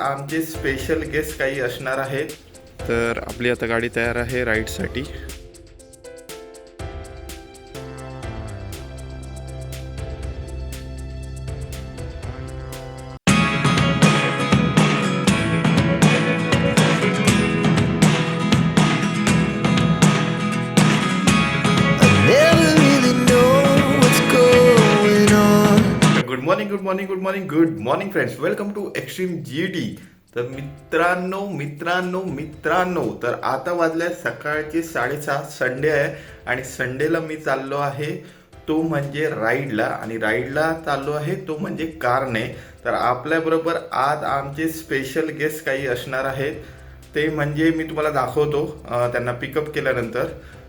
आमचे special guest काही असणार आहेत तर आपली आता गाडी तयार आहे राईडसाठी. Good morning good morning good morning good morning friends welcome to extreme G T तर मित्रांनो मित्रांनो मित्रांनो तर आता वाजल्या सकाळचे साडेसहा संडे आहे. आणि संडेला मी चाललो आहे. तो म्हणजे राईडला. आणि राईडला चाललो आहे तो म्हणजे कारने. तर आपल्याबरोबर आज आमचे स्पेशल गेस्ट काही असणार आहेत. ते म्हणजे मी तुम्हाला दाखवतो त्यांना पिकअप केल्यानंतर.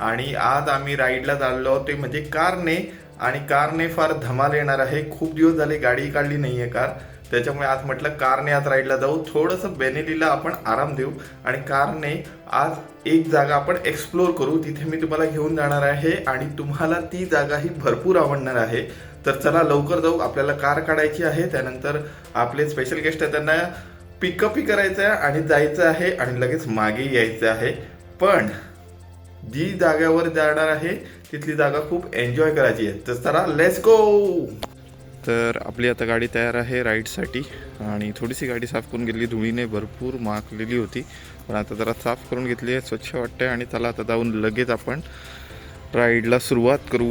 आणि आज आम्ही राईडला चाललो ते म्हणजे कारने. आणि कारने फार धमाल येणार आहे. खूप दिवस झाले गाडी काढली नाही आहे कार त्याच्यामुळे आज म्हटलं कारने आज राईडला जाऊ. थोडंसं बेनेलीला आपण आराम देऊ आणि कारने आज एक जागा आपण एक्सप्लोर करू. तिथे मी तुम्हाला घेऊन जाणार आहे आणि तुम्हाला ती जागा ही भरपूर आवडणार आहे. तर चला लवकर जाऊ. आपल्याला कार काढायची आहे. त्यानंतर आपले स्पेशल गेस्ट आहे त्यांना पिकअपही करायचं आहे आणि जायचं आहे आणि लगेच मागे यायचं आहे. पण जी जाग्यावर जाणार आहे तिथली जागा खूप एन्जॉय करायची आहे. तर चला लेट्स गो तर आपली आता गाडी तयार आहे राईडसाठी. आणि थोडीशी गाडी साफ करून घेतली धुळीने भरपूर माखलेली होती. पण आता जरा साफ करून घेतली आहे स्वच्छ वाटते आणि चला आता जाऊन लगेच आपण राईडला सुरुवात करू.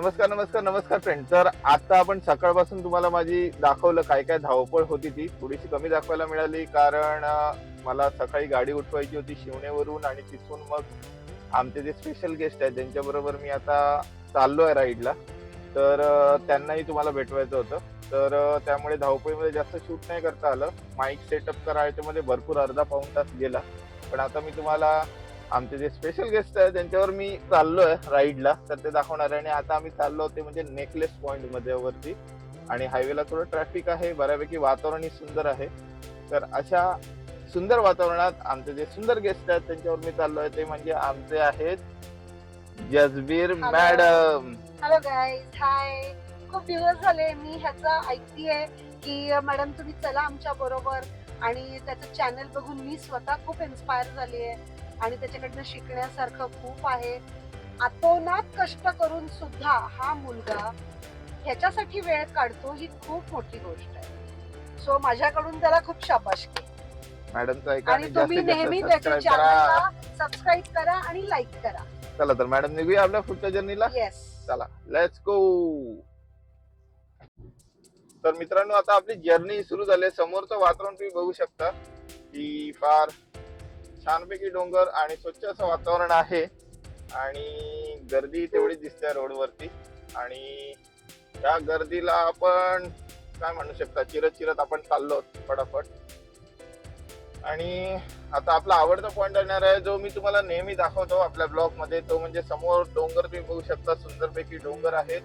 नमस्कार नमस्कार नमस्कार फ्रेंड तर आता आपण सकाळपासून तुम्हाला माझी दाखवलं काय काय धावपळ होती ती थोडीशी कमी दाखवायला मिळाली कारण मला सकाळी गाडी उठवायची होती शिवणेवरून आणि तिथून मग आमचे जे स्पेशल गेस्ट आहेत त्यांच्याबरोबर मी आता चाललो आहे राईडला तर त्यांनाही तुम्हाला भेटवायचं होतं. तर त्यामुळे धावपळीमध्ये जास्त शूट नाही करता आलं. माईक सेटअप करा याच्यामध्ये भरपूर अर्धा पाऊण तास गेला. पण आता मी तुम्हाला आमचे जे स्पेशल गेस्ट आहेत त्यांच्यावर मी चाललोय राईडला तर ते दाखवणार आहे. आणि आता आम्ही चाललो होते म्हणजे नेकलेस पॉइंटमध्ये वरती. आणि हायवेला थोडं ट्रॅफिक आहे बऱ्यापैकी वातावरणही सुंदर आहे. तर अशा सुंदर वातावरणात आमचे जे सुंदर गेस्ट आहेत त्यांच्यावर मी चाललोय. ते म्हणजे आमचे आहेत Jasbir. Madam hello guys hi खूप दिवस झाले मी ह्याचं ऐकतीये की मॅडम तुम्ही चला आमच्या बरोबर. आणि त्याचं चॅनल बघून मी स्वतः खूप इन्स्पायर झाली आहे आणि त्याच्याकडनं शिकण्यासारखं खूप आहे. आतोनात कष्ट करून सुद्धा हा मुलगा ह्याच्यासाठी वेळ काढतो ही खूप मोठी गोष्ट आहे. सो माझ्याकडून त्याला खूप शाबासकी मॅडमचं ऐका आणि तुम्ही नेहमी त्याच्या चॅनलला सबस्क्राईब करा आणि लाईक करा. चला तर मॅडम निघूया आपल्या पुढच्या जर्नीला येस चला लेट्स गो तर मित्रांनो आता आपली जर्नी सुरू झाली. समोरचं वातावरण तुम्ही बघू शकता. की फार छानपैकी डोंगर आणि स्वच्छ असं वातावरण आहे. आणि गर्दी तेवढी दिसते रोडवरती. आणि त्या गर्दीला आपण काय म्हणू शकता? चिरत चिरत आपण चाललो फटाफट. आणि आता आपला आवडता पॉईंट येणार आहे जो मी तुम्हाला नेहमी दाखवतो आपल्या ब्लॉगमध्ये तो म्हणजे समोर डोंगर तुम्ही बघू शकता सुंदरपैकी डोंगर आहेत.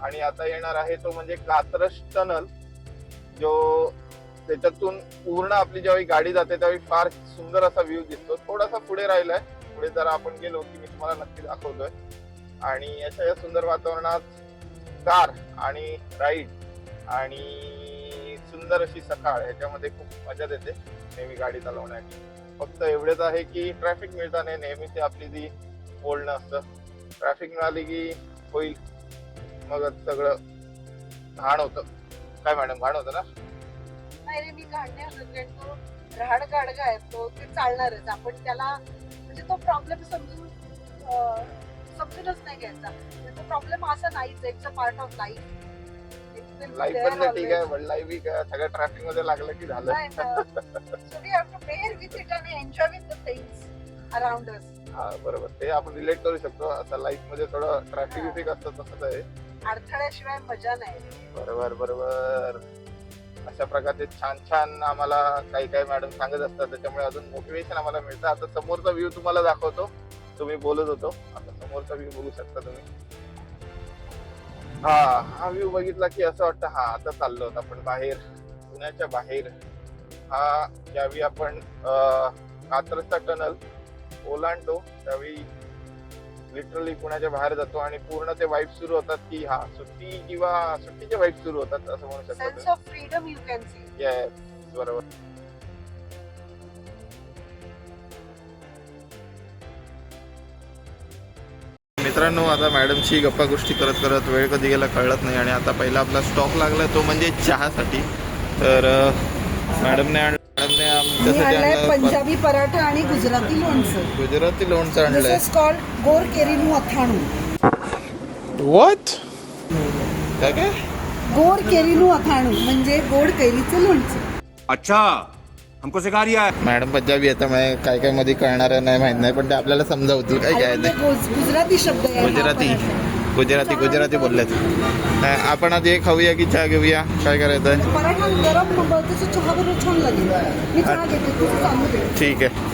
आणि आता येणार आहे तो म्हणजे कात्रज टनल जो त्याच्यातून पूर्ण आपली ज्यावेळी गाडी जाते त्यावेळी फार सुंदर असा व्ह्यू दिसतो. थोडासा पुढे राहिलाय. पुढे जरा आपण गेलो की मी तुम्हाला नक्की दाखवतोय. आणि अशा या सुंदर वातावरणात कार आणि राईड आणि सुंदर अशी सकाळ ह्याच्यामध्ये खूप मजा देते नेहमी गाडी चालवण्याची. फक्त एवढेच आहे की ट्रॅफिक मिळताना नेहमी ते आपली जी बोलणं असतं. ट्रॅफिक मिळाली की होईल. मग सगळं घाण होतं. काय मॅडम घाण होतं ना? नाही रे मी काढणे कारण तो राहाड गाडगा आहे तो ते चालणारच. आपण त्याला म्हणजे तो प्रॉब्लेम समजून समजूनच नाही घ्यायचा. म्हणजे तो प्रॉब्लेम असा नाहीच it's a part of life life पण ठीक आहे पण लाईफ सगळ्या ट्रॅफिकमध्ये लागलं की झालं. So we have to bear with it आणि enjoy with the things around us हा बरोबर. ते आपण रिलेट करू शकतो. आता लाईफमध्ये थोडं ट्रॅफिक असतं तसंच आहे. अडथळ्याशिवाय मजा नाही. बरोबर बरोबर. अशा प्रकारचे छान छान आम्हाला काही काही मॅडम सांगत असतात. त्याच्यामुळे अजून मोटिवेशन आम्हाला मिळतं. आता समोरचा व्ह्यू तुम्हाला दाखवतो. तुम्ही बोलत होतो. आता समोरचा व्ह्यू बघू शकता तुम्ही. हा हा व्ह्यू बघितला की असं वाटतं हा आता चाललो आहोत आपण बाहेर. पुण्याच्या बाहेर. हा ज्यावेळी आपण अं, कात्रजचा टनल ओलांडतो त्यावेळी लिटरली पुण्याच्या बाहेर जातो आणि पूर्ण ते वाईफ सुरू होतात की हा सुट्टी किंवा सुट्टीचे वाईफ सुरू होतात असं म्हणू शकतो of freedom you can see Yes, बरोबर. मित्रांनो आता मॅडमशी गप्पा गोष्टी करत करत वेळ कधी गेला कळत नाही आणि आता पहिला आपला स्टॉप लागला तो म्हणजे चहासाठी. तर मॅडमने आण- मॅडमने आमच्यासाठी आणलं पंजाबी पराठा आणि गुजराती लोणचं. गुजराती लोणचं दिस आणलंय. इज कॉल्ड गोर केरीनु अथाणू. वॉट काय काय? गोड केरीनु अथाणू म्हणजे गोड कैरीचं लोणचं. अच्छा हमको सिखा रिया है. मॅडम पंजाबी आहे त्यामुळे काय काय मध्ये कळणार नाही माहीत नाही पण ते आपल्याला समजावतील. काय काय ते म्हणजे गुज- गुजराती शब्द आहे हा गुजराती. पराठा. गुजराती गुजराती बोललेत. नाही, आपण आज हे खाऊया की चहा घेऊया? काय करायचं पराठा गरम त्याचं चहा बरोबर छान लागेल. मी चहा घेते तुझं चालू दे. ठीक आहे.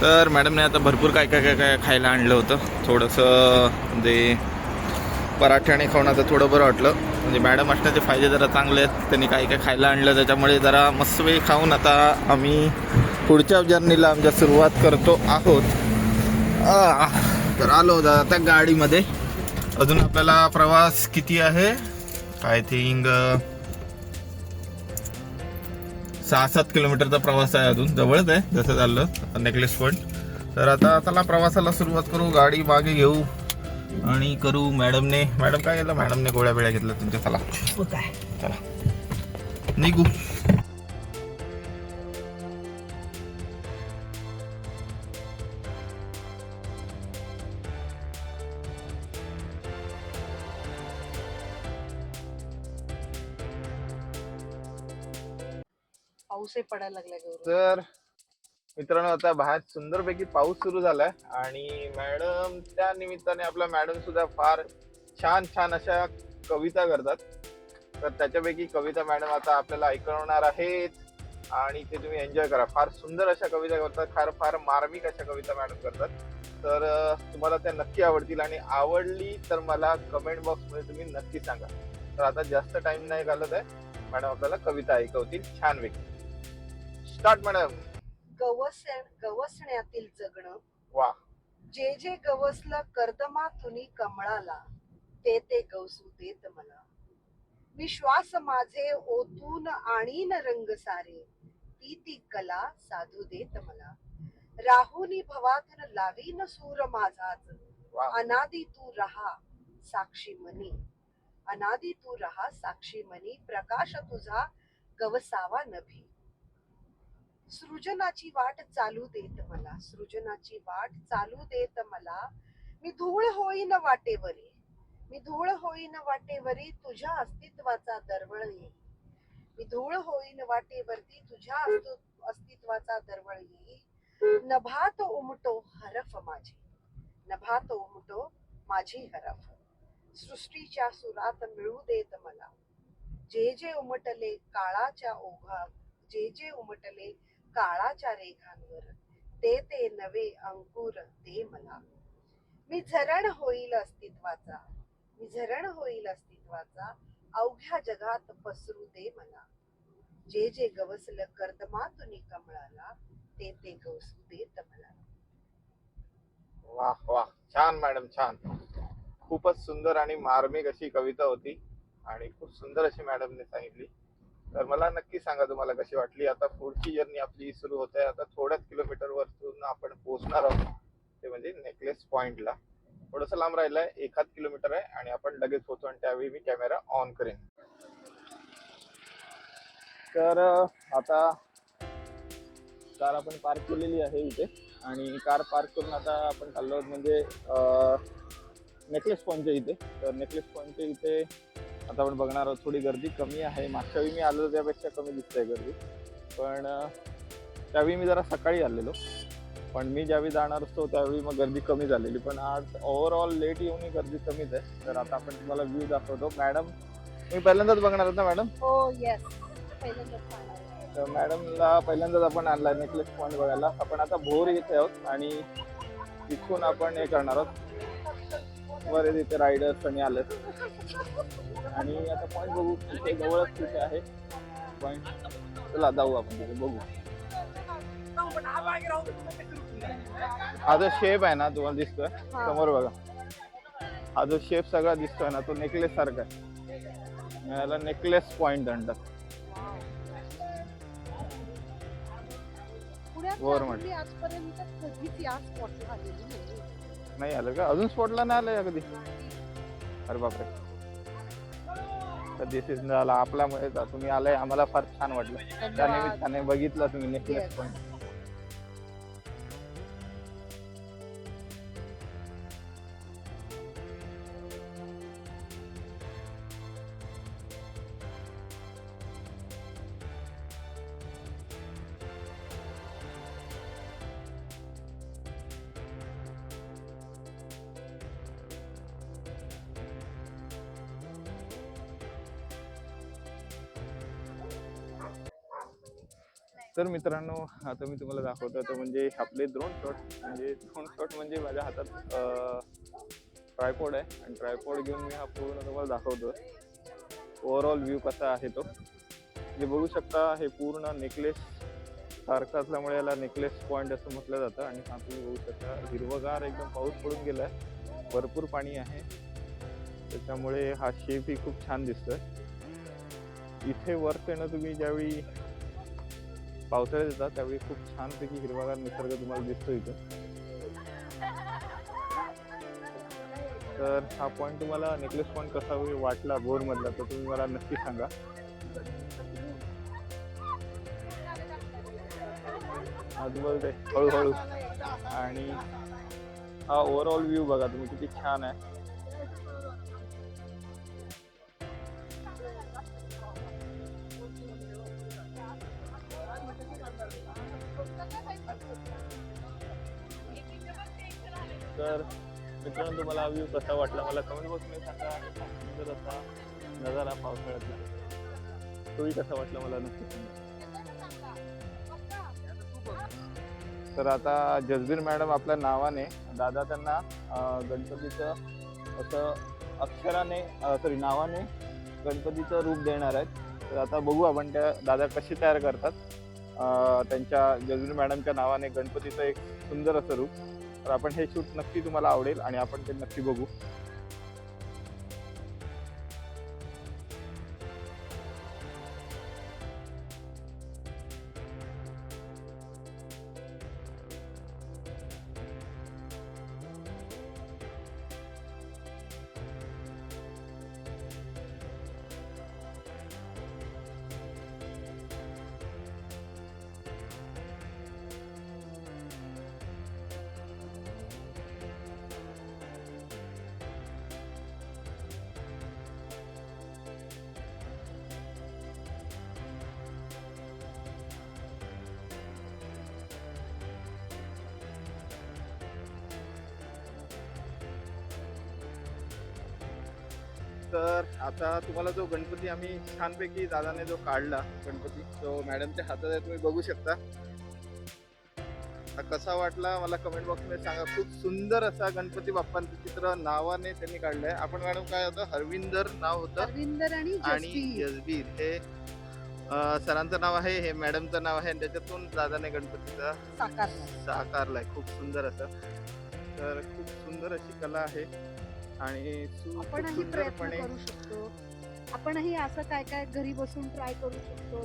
तर मॅडमने आता भरपूर काय काय काय काय खायला आणलं होतं. थोडंसं म्हणजे पराठ्याने खाऊन आता थोडं बरं वाटलं. म्हणजे मॅडम असण्याचे फायदे जरा चांगले आहेत. त्यांनी काही काय खायला आणलं त्याच्यामुळे जरा मस्त खाऊन आता आम्ही पुढच्या जर्नीला आमच्या सुरुवात करतो आहोत. तर आलो होतो आता गाडीमध्ये. अजून आपल्याला प्रवास किती आहे? आय थिंक सहा सात किलोमीटरचा प्रवास आहे अजून. जवळच आहे जसं चाललं नेकलेस पॉईंट तर आता चला प्रवासाला सुरुवात करू. गाडी मागे घेऊ. आणि करू मॅडमने मॅडम काय केलं? मॅडमने गोळ्या बिळ्या घेतल्या तुमच्या. चला. चला. निघू. पाऊसही पडायला लागलाय गौरव. तर मित्रांनो आता बाहेर सुंदरपैकी पाऊस सुरू झालाय आणि मॅडम त्या निमित्ताने आपल्या मॅडम सुद्धा फार छान छान अशा कविता करतात. तर त्याच्यापैकी कविता मॅडम आता आपल्याला ऐकवणार आहेत आणि ते तुम्ही एन्जॉय करा. फार सुंदर अशा कविता करतात फार फार मार्मिक अशा कविता मॅडम करतात. तर तुम्हाला त्या नक्की आवडतील आणि आवडली तर मला कमेंट बॉक्समध्ये तुम्ही नक्की सांगा. तर आता जास्त टाइम नाही घालत आहे. मॅडम आपल्याला कविता ऐकवतील छानपैकी. Start madam. गवस गवसण्यातील जगणं. वा. जे जे गवसलं कर्दमा तुनी कमळाला ते ते गवसू देत मला. विश्वास माझे ओतून आणीन रंग सारे ती ती कला साधू देत मला. राहुनी भवातून लावीन सूर माझाच. अनादी तू रहा साक्षी मनी. अनादी तू रहा साक्षी मनी. प्रकाश तुझा गवसावा नभी. सृजनाची वाट चालू देत मला सृजनाची वाट चालू देत मला. मी धूळ होईन वाटेवरी मी धूळ होईन वाटेवरी तुझ्या अस्तित्वाचा दरवळ येईल. मी धूळ होईन वाटेवरती तुझ्या अस्तित्वाचा दरवळ येईल. नभात उमटो हरफ माझी नभात उमटो माझी हरफ. सृष्टीच्या सुरात मिळू देत मला. जे जे उमटले काळाच्या ओघा जे जे उमटले काळाच्या रेघांवर ते ते नवे अंकुर दे मला. मी झरण होईल अस्तित्वाचा. मी झरण होईल अस्तित्वाचा. अवघ्या जगात पसरू दे मला. जे जे गवसलं कर्दमातून कमळाला ते ते गवसू देत मला. वा वा छान मॅडम छान. खूपच सुंदर आणि मार्मिक अशी कविता होती आणि खूप सुंदर अशी मॅडमने सांगितली. तर मला नक्की सांगा तुम्हाला कशी वाटली. आता पुढची जर्नी आपली सुरू होत आहे. आता थोड्याच किलोमीटर वरतून आपण पोहोचणार आहोत. ते म्हणजे नेकलेस पॉइंटला थोडस लांब राहिलंय. एखाद किलोमीटर आहे आणि आपण लगेच पोहोचू आणि त्यावेळी मी कॅमेरा ऑन करेन. तर आता कार आपण पार्क केलेली आहे इथे. आणि कार पार्क करून आता आपण चाललो आहोत म्हणजे नेकलेस पॉईंटच्या इथे. तर नेकलेस पॉईंटच्या इथे आता आपण बघणार आहोत थोडी गर्दी कमी आहे. मागच्या वेळी मी आलो त्यापेक्षा कमी दिसते गर्दी. पण त्यावेळी मी जरा सकाळी आलेलो. पण मी ज्यावेळी जाणार असतो त्यावेळी मग गर्दी कमी झालेली. पण आज ओव्हरऑल लेट येऊन गर्दी कमीच आहे. तर आता आपण तुम्हाला व्ह्यू दाखवतो. मॅडम मी पहिल्यांदाच बघणार आहोत ना मॅडम? हो येस. तर मॅडमला पहिल्यांदाच आपण आणला नेकलेस पॉईंट बघायला. आपण आता भोर येथे आहोत आणि तिथून आपण हे करणार आहोत. बरेच इथे रायडर्स आणि आलेत. आणि आता पॉईंट बघू इथे जवळच तिथे आहे? पॉईंट चला जाऊ आपण तिथे बघू. हा जो शेप आहे ना तुम्हाला दिसतोय. समोर बघा. हा जो शेप सगळा दिसतोय ना तो नेकलेस सारखा आहे. याला नेकलेस पॉइंट म्हणतात पुण्यात वर फॅमिली आजपर्यंत कधीच या स्पॉटला आलेली नाही नाही आलं का? अजून स्पॉटला नाही आलं कधी? अरे बापरे. तर दिस इज झाला आपल्यामुळे तुम्ही आलाय. आम्हाला फार छान वाटलं. त्या निमित्ताने बघितलं तुम्ही नेकलेस पण तर मित्रांनो आता मी तुम्हाला दाखवतो तर म्हणजे आपले ड्रोन शॉट म्हणजे ड्रोन शॉट म्हणजे माझ्या हातात ट्रायपॉड आहे. आणि ट्रायपॉड घेऊन मी हा पूर्ण तुम्हाला दाखवतो ओव्हरऑल व्ह्यू कसा आहे तो? जे बघू शकता हे पूर्ण नेकलेस सारखं असल्यामुळे याला नेकलेस पॉईंट असं म्हटलं जातं. आणि हा तुम्ही बघू शकता हिरवगार एकदम पाऊस पडून गेला आहे भरपूर पाणी आहे. त्याच्यामुळे हा शेप ही खूप छान दिसतोय. इथे वरते येणं तुम्ही ज्यावेळी पावसाळ्यात येतात त्यावेळी खूप छानपैकी हिरवागार निसर्ग तुम्हाला दिसतो इथं. तर हा पॉईंट तुम्हाला नेकलेस पॉईंट कसा वाटला बोर मधला तर तुम्ही मला नक्की सांगा. आज हळूहळू. आणि हा ओव्हरऑल व्ह्यू बघा तुम्ही किती छान आहे. तर मित्रांनो तुम्हाला व्ह्यू कसा वाटला? मला कमेंट बॉक्समध्ये सांगा. सुंदर असा नजारा पावसाळ्यातला तोही कसा वाटला मला नक्की सांगा. तर आता जसबीर मॅडम आपल्या नावाने दादा त्यांना गणपतीचं असं अक्षराने सॉरी नावाने गणपतीचं रूप देणार आहेत. तर आता बघू आपण त्या दादा कसे तयार करतात. त्यांच्या जजुरी मॅडमच्या नावाने गणपतीचं एक सुंदर असं रूप. तर आपण हे शूट नक्की तुम्हाला आवडेल आणि आपण ते नक्की बघू. तर आता तुम्हाला जो गणपती आम्ही छानपैकी दादाने जो काढला गणपती तो मॅडमच्या हातात आहे तुम्ही बघू शकता. कसा वाटला मला कमेंट बॉक्समध्ये सांगा. खूप सुंदर असा गणपती बाप्पांचं चित्र नावाने त्यांनी काढलंय. आपण मॅडम काय होतं? हरविंदर नाव होतं. अरविंदर आणि जसबीर. हे सरांचं नाव आहे हे मॅडमचं नाव आहे आणि त्याच्यातून दादाने गणपतीचा साकारला साकारलाय. खूप सुंदर असं. तर खूप सुंदर अशी कला आहे. आणि खूप आपणही प्रयत्न सुंदरपणे करू शकतो. आपणही असं काय काय घरी बसून ट्राय करू शकतो.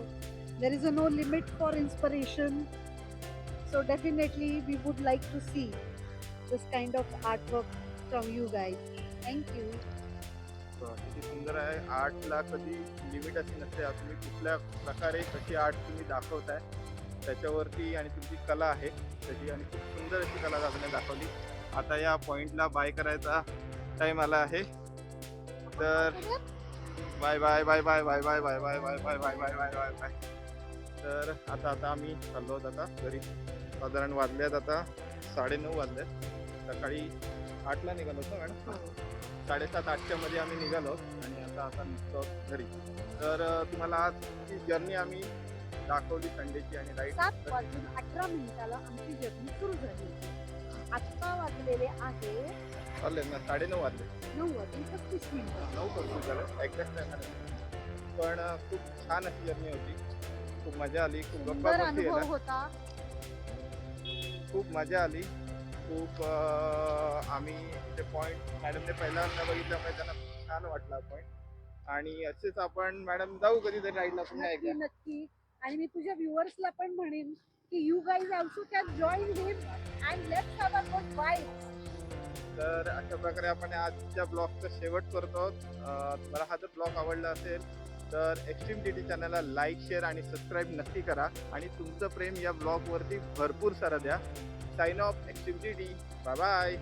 There is a no limit for inspiration so definitely we would like to see this kind of art work from you guys thank you किती सुंदर आहे. आर्टला कधी लिमिट अशी नसते. तुम्ही कुठल्या प्रकारे कशी आर्ट तुम्ही दाखवताय त्याच्यावरती आणि तुमची कला आहे त्याची आणि खूप सुंदर अशी कला दाखवली. आता या पॉइंटला बाय करायचा टाइम आला आहे तर bye bye bye bye bye bye bye bye bye bye bye bye bye bye bye तर आता आता आम्ही चाललो आता घरी साधारण वाजल्यात आता साडेनऊ वाजल्यात सकाळी आठला निघालो होतो मॅडम साडेसात आठच्या मध्ये आम्ही निघालो आणि आता आता निघतो घरी तर तुम्हाला आजची जर्नी आम्ही दाखवली संडेची आणि राईट सात वाजून अठरा मिनिटाला आमची जर्नी सुरू झाली आत्ता वाजलेले आहे चालले ना साडेनऊ वाजले. नऊ वाजून पस्तीस मिनिटं. नऊ पस्तीस झालं एक्झॅक्ट पण खूप छान अशी जर्नी होती. खूप मजा आली खूप गप्पा सुंदर गोष्टी अनुभव झाल्या होता. खूप मजा आली. खूप अं, आम्ही ते पॉईंट मॅडमने पहिल्यांदा बघितल्यामुळे त्यांना खूप छान वाटला पॉईंट आणि असेच आपण मॅडम जाऊ कधीतरी राईडला पुन्हा नक्की एकदा. नक्की आणि मी तुझ्या व्ह्युअर्सला पण म्हणेन की you guys also can join him and let's have a good wife तर अशा प्रकारे आपण आजच्या ब्लॉगचा शेवट करतो आहोत. तुम्हाला हा जर ब्लॉग आवडला असेल तर एक्स्ट्रीम डी टी चॅनलला लाईक शेअर आणि सबस्क्राईब नक्की करा. आणि तुमचं प्रेम या ब्लॉगवरती भरपूर सारं द्या. Sign off extreme D T bye bye